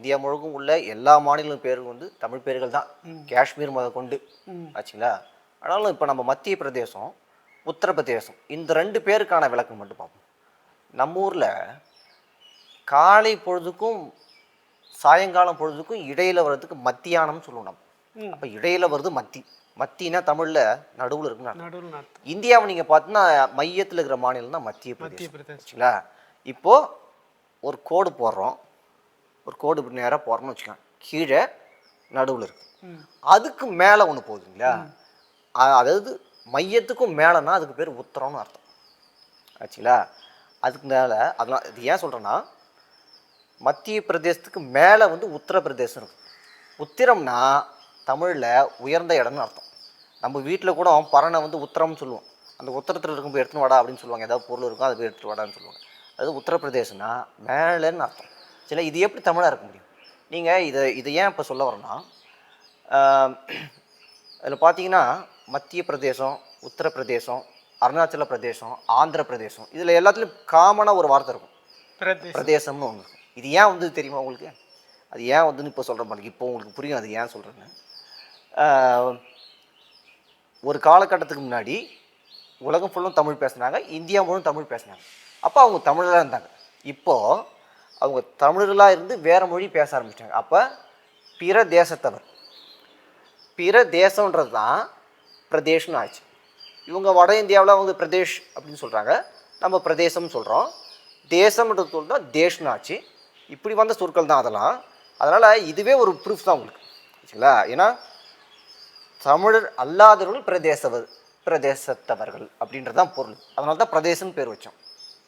India முழுக்கும் உள்ள எல்லா மாநிலம் பேரும் வந்து தமிழ் பேர்கள் தான். காஷ்மீர் முத கொண்டு. ஆச்சுங்களா? ஆனாலும் இப்போ நம்ம மத்திய பிரதேசம் உத்தரப்பிரதேசம் இந்த ரெண்டு பேருக்கான விளக்கம் மட்டும் பார்ப்போம். நம்ம ஊரில் காலை பொழுதுக்கும் சாயங்காலம் பொழுதுக்கும் இடையில வர்றதுக்கு மத்தியானம்னு சொல்லுவோம் நம்ம. அப்போ இடையில வருது மத்தி. மத்தினா தமிழில் நடுவில் இருக்குன்னு இந்தியாவை நீங்கள் பார்த்தீங்கன்னா மையத்தில் இருக்கிற மாநிலம் தான் மத்திய பிரதேசம். பிரதேசம். வச்சுங்களா இப்போ ஒரு கோடு போடுறோம். ஒரு கோடு இப்படி நேராக போடுறோம்னு வச்சுக்கோங்க. கீழே நடுவில் இருக்கு. அதுக்கு மேலே ஒன்று போகுதுங்களா அதாவது மையத்துக்கும் மேலேனா அதுக்கு பேர் உத்தரம்னு அர்த்தம். ஆச்சுங்களா? அதுக்கு மேலே அதெல்லாம் இது ஏன் சொல்கிறேன்னா மத்திய பிரதேசத்துக்கு மேலே வந்து உத்தரப்பிரதேசம் இருக்கு. உத்திரம்னா தமிழில் உயர்ந்த இடம்னு அர்த்தம். நம்ம வீட்டில் கூட பறனை வந்து உத்தரம்னு சொல்லுவோம் அந்த உத்தரத்தில் இருக்கும் போய் எடுத்துன்னு வாடா அப்படின்னு சொல்லுவாங்க. ஏதாவது பொருள் இருக்கும் அதை போய் எடுத்துட்டு வாடான்னு சொல்லுவாங்க. அது உத்தரப்பிரதேசம்னா மேலேன்னு அர்த்தம். சரி இது எப்படி தமிழாக இருக்க முடியும்? நீங்கள் இதை இதை ஏன் இப்போ சொல்ல வரேன்னா அதில் பார்த்தீங்கன்னா மத்திய பிரதேசம் உத்தரப்பிரதேசம் அருணாச்சல பிரதேசம் ஆந்திர பிரதேசம் இதில் எல்லாத்துலேயும் காமனாக ஒரு வார்த்தை இருக்கும். பிரதேசம். பிரதேசம்னு ஒன்று இருக்கும். இது ஏன் வந்து தெரியுமா உங்களுக்கு? அது ஏன் வந்துன்னு இப்போ சொல்கிற மாதிரி இப்போ உங்களுக்கு புரியும் அது ஏன் சொல்கிறேன்னு ஒரு காலகட்டத்துக்கு முன்னாடி உலகம் ஃபுல்லும் தமிழ் பேசுனாங்க இந்தியா முழுவதும் தமிழ் பேசுனாங்க. அப்போ அவங்க தமிழராக இருந்தாங்க. இப்போது அவங்க தமிழர்களாக இருந்து வேறு மொழி பேச ஆரம்பிச்சிட்டாங்க. அப்போ பிற தேசத்தவர். பிற தேசன்றது தான் பிரதேஷ்னு ஆச்சு. இவங்க வட இந்தியாவில் அவங்க பிரதேஷ் அப்படின்னு சொல்கிறாங்க நம்ம பிரதேசம்னு சொல்கிறோம் தேசம்ன்றது சொல் தான் தேஷ்னு ஆச்சு. இப்படி வந்த சொற்கள் தான் அதெல்லாம். அதனால் இதுவே ஒரு ப்ரூஃப் தான் உங்களுக்கு. சரிங்களா? ஏன்னா தமிழர் அல்லாதவர்கள் பிரதேசவர் பிரதேசத்தவர்கள் அப்படின்றது தான் பொருள். அதனால தான் பிரதேசம்னு பேர் வச்சோம்.